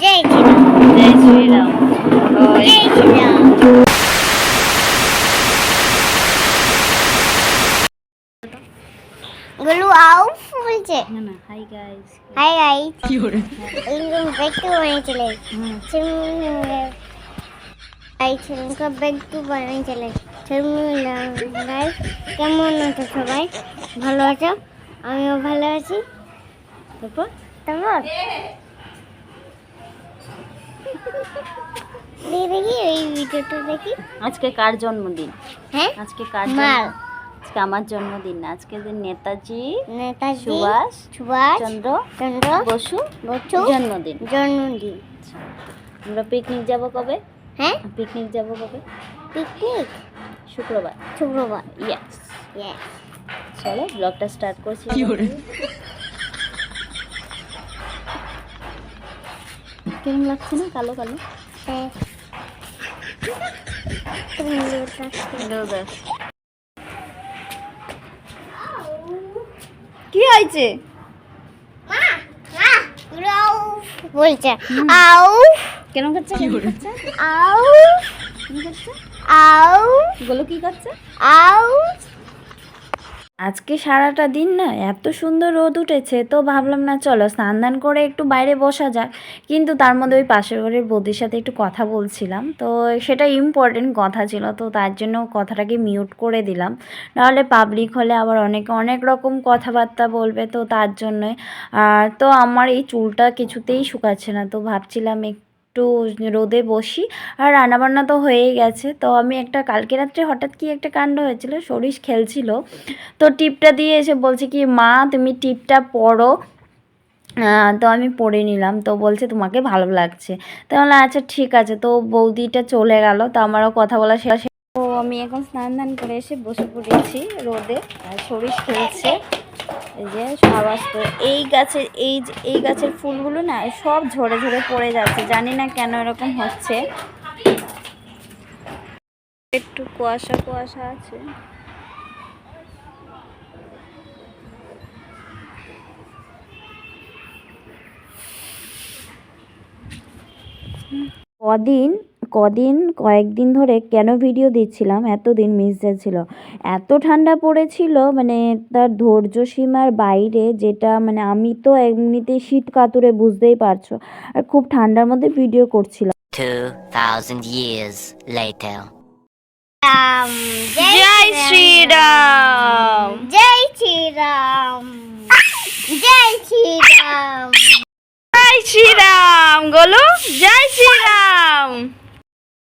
জয় শ্রীরাম জয় শ্রীরাম গুলু না না হাই গাইস হাই গাইস এরকম ব্যাগটু বানিয়েছিলে। এই ছেলেকে ব্যাগটু বানিয়েছিলে। কেমন আছো সবাই? ভালো আছো? আমিও ভালো আছি। তারপর তারপর? দেখি এই ভিডিওটা দেখি। আজকে কার জন্মদিন? হ্যাঁ? আজকে কার মার। আজকে আমার জন্মদিন না আজকে দিন নেতাজি নেতাজি সুভাষ সুভাষ চন্দ্র চন্দ্র বসু বসু জন্মদিন। জন্মদিন। আমরা পিকনিক যাব কবে? হ্যাঁ? পিকনিক যাব কবে? পিকনিক শুক্রবার। শুক্রবার। ইয়াস ইয়েস চলো ব্লগটা স্টার্ট করছি। কেমন লাগছে না? কালো কালো। কি হয়েছে? বলছে আউ কেন করছে আউ আউ বলো কি করছে আউ আজকে সারাটা দিন না এত সুন্দর রোদ উঠেছে, তো ভাবলাম না চলো স্নান দান করে একটু বাইরে বসা যাক। কিন্তু তার মধ্যে ওই পাশের ঘরের বৌদির সাথে একটু কথা বলছিলাম, তো সেটা ইম্পর্টেন্ট কথা ছিল, তো তার জন্য কথাটাকে মিউট করে দিলাম। নাহলে পাবলিক হলে আবার অনেকে অনেক রকম কথাবার্তা বলবে তো তার জন্যই। আর তো আমার এই চুলটা কিছুতেই শুকাচ্ছে না, তো ভাবছিলাম একটু রোদে বসি। আর রান্নাবান্না তো হয়েই গেছে। তো আমি একটা কালকে রাত্রে হঠাৎ কি একটা কাণ্ড হয়েছিল সরিষ খেলছিল। তো টিপটা দিয়ে এসে বলছে কি মা তুমি টিপটা পড়ো। তো আমি পড়ে নিলাম। তো বলছে তোমাকে ভালো লাগছে। তো বললাম, আচ্ছা ঠিক আছে। তো বৌদিটা চলে গেল। তো আমারও কথা বলা শেষ তো আমি এখন স্নান দান করে এসে বসে পড়েছি রোদে। আর সরিষ খেলছে। এই যে তো এই গাছের এই এই গাছের ফুলগুলো না সব ঝরে ঝরে পড়ে যাচ্ছে। জানি না কেন এরকম হচ্ছে। একটু কুয়াশা কুয়াশা আছে। কদিন কদিন কয়েকদিন ধরে কেন ভিডিও দিচ্ছিলাম? এতদিন মিস যাচ্ছিল এত ঠান্ডা পড়েছিল মানে তার ধৈর্য সীমার বাইরে যেটা মানে আমি তো এমনিতেই শীত কাতুরে বুঝতেই পারছ। আর খুব ঠান্ডার মধ্যে ভিডিও করছিলাম। 2,000 years later. রাম জয় শ্রীরাম। জয় শ্রীরাম। জয় শ্রীরাম। জয় শ্রীরাম গোলু। জয় শ্রীরাম।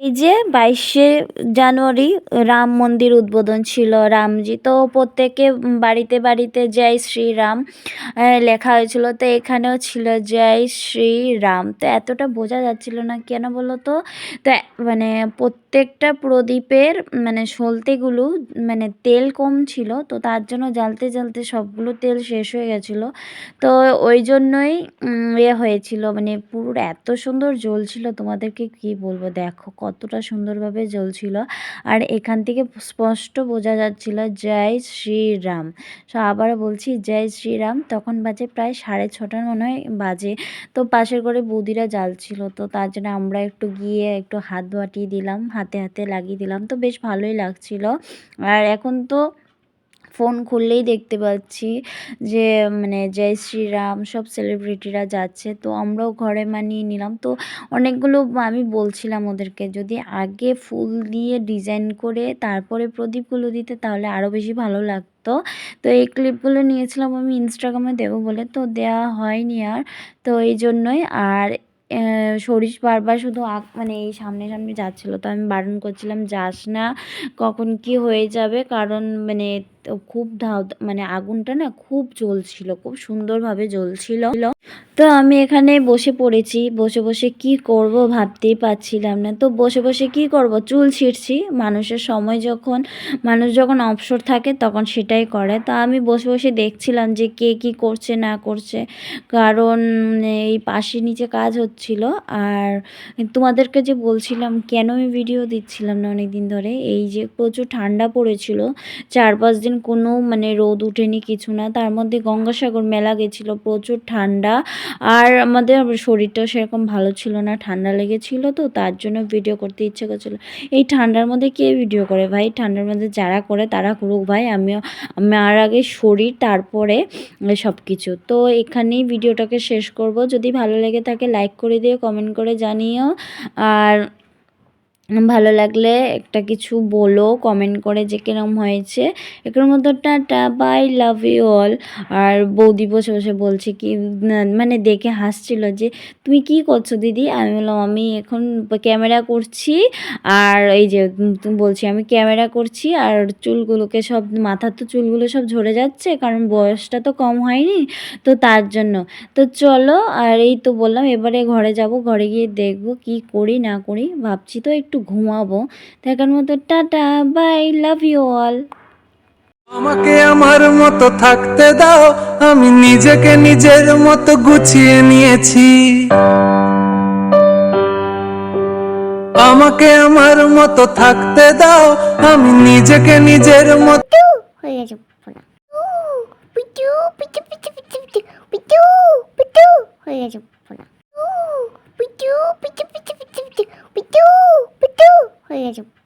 এই যে বাইশে জানুয়ারি রাম মন্দির উদ্বোধন ছিল রামজি। তো প্রত্যেকে বাড়িতে বাড়িতে জয় শ্রীরাম লেখা হয়েছিল। তো এখানেও ছিল জয় শ্রীরাম তো এতটা বোঝা যাচ্ছিল না কেন বলো তো? তো মানে প্রত্যেকটা প্রদীপের মানে সলতেগুলো মানে তেল কম ছিল। তো তার জন্য জ্বালতে জ্বালতে সবগুলো তেল শেষ হয়ে গেছিল। তো ওই জন্যই ইয়ে হয়েছিল। মানে পুরো এত সুন্দর জ্বলছিল। তোমাদেরকে কি বলব? দেখো কতটা সুন্দরভাবে জ্বলছিল। আর এখান থেকে স্পষ্ট বোঝা যাচ্ছিল, জয় শ্রীরাম। সো আবার বলছি, জয় শ্রীরাম। তখন বাজে প্রায় সাড়ে ছটার মনে হয় বাজে। তো পাশের করে বৌদিরা জ্বালছিল, তো তার জন্য আমরা একটু গিয়ে একটু হাত বাটিয়ে দিলাম, হাতে হাতে লাগিয়ে দিলাম। তো বেশ ভালোই লাগছিল। আর এখন তো ফোন খুললেই দেখতে পাচ্ছি যে মানে জয় শ্রীরাম, সব সেলিব্রিটিরা যাচ্ছে। তো আমরাও ঘরে মানিয়ে নিলাম। তো অনেকগুলো আমি বলছিলাম ওদেরকে, যদি আগে ফুল দিয়ে ডিজাইন করে তারপরে প্রদীপগুলো দিতে তাহলে আরও বেশি ভালো লাগতো। তো এই ক্লিপগুলো নিয়েছিলাম আমি ইনস্টাগ্রামে দেবো বলে, তো দেওয়া হয়নি আর। তো এই জন্যই আর সরিষ বারবার শুধু আঁক- মানে এই সামনে সামনে যাচ্ছিল। তো আমি বারণ করছিলাম, যাস না, কখন কি হয়ে যাবে? কারণ মানে তো খুব ধাও মানে আগুনটা না খুব জ্বলছিল, খুব সুন্দরভাবে জ্বলছিল। তো আমি এখানে বসে পড়েছি, বসে বসে কি করব ভাবতেই পারছিলাম না। তো বসে বসে কি করব? চুল ছিঁড়ছি, মানুষের সময় যখন, মানুষ যখন অবসর থাকে তখন সেটাই করে। তো আমি বসে বসে দেখছিলাম যে কে কি করছে, না করছে। কারণ এই পাশে নিচে কাজ হচ্ছিল। আর তোমাদেরকে যে বলছিলাম, কেন আমি ভিডিও দিচ্ছিলাম না অনেক দিন ধরে? এই যে প্রচুর ঠান্ডা পড়েছিল চার পাঁচ দিন কোনো মানে রোদ উঠেনি, কিছু না। তার মধ্যে গঙ্গাসাগর মেলা গেছিল, প্রচুর ঠান্ডা। আর আমাদের শরীরটাও সেরকম ভালো ছিল না, ঠান্ডা লেগেছিল তো, তার জন্য ভিডিও করতে ইচ্ছে করছিল। এই ঠান্ডার মধ্যে কে ভিডিও করে ভাই? ঠান্ডার মধ্যে যারা করে তারা করুক ভাই, আমিও আমার আগে শরীর, তারপরে সব কিছু তো এখানেই ভিডিওটাকে শেষ করব। যদি ভালো লেগে থাকে লাইক করে দিও কমেন্ট করে জানিও। আর ভালো লাগলে একটা কিছু বলো কমেন্ট করে যে কিরম হয়েছে। এগুলোর মধ্যে ta ta bye love you all আর বৌদি বসে বসে বলছে কি মানে দেখে হাসছিল যে, তুমি কি করছ দিদি? আমি বললাম, আমি এখন ক্যামেরা করছি, আর এই যে বলছি আমি ক্যামেরা করছি, আর চুলগুলোকে সব, মাথার তো চুলগুলো সব ঝরে যাচ্ছে, কারণ বয়সটা তো কম হয়নি, তো তার জন্য। তো চলো, আর এই তো বললাম, এবারে ঘরে যাব, ঘরে গিয়ে দেখব কি করি, না করি, ভাবছি তো একটু ঘুমাবো। দেখার মতো tata bye love you all. আমাকে আমার মতো থাকতে দাও আমি নিজেকে নিজের মতো গুছিয়ে নিয়েছি। আমাকে আমার মতো থাকতে দাও আমি নিজেকে নিজের মতো হয়ে গেছে পিটু পিটু পিটু পিটু পিটু পিটু পিটু হয়ে গেছে ফোনা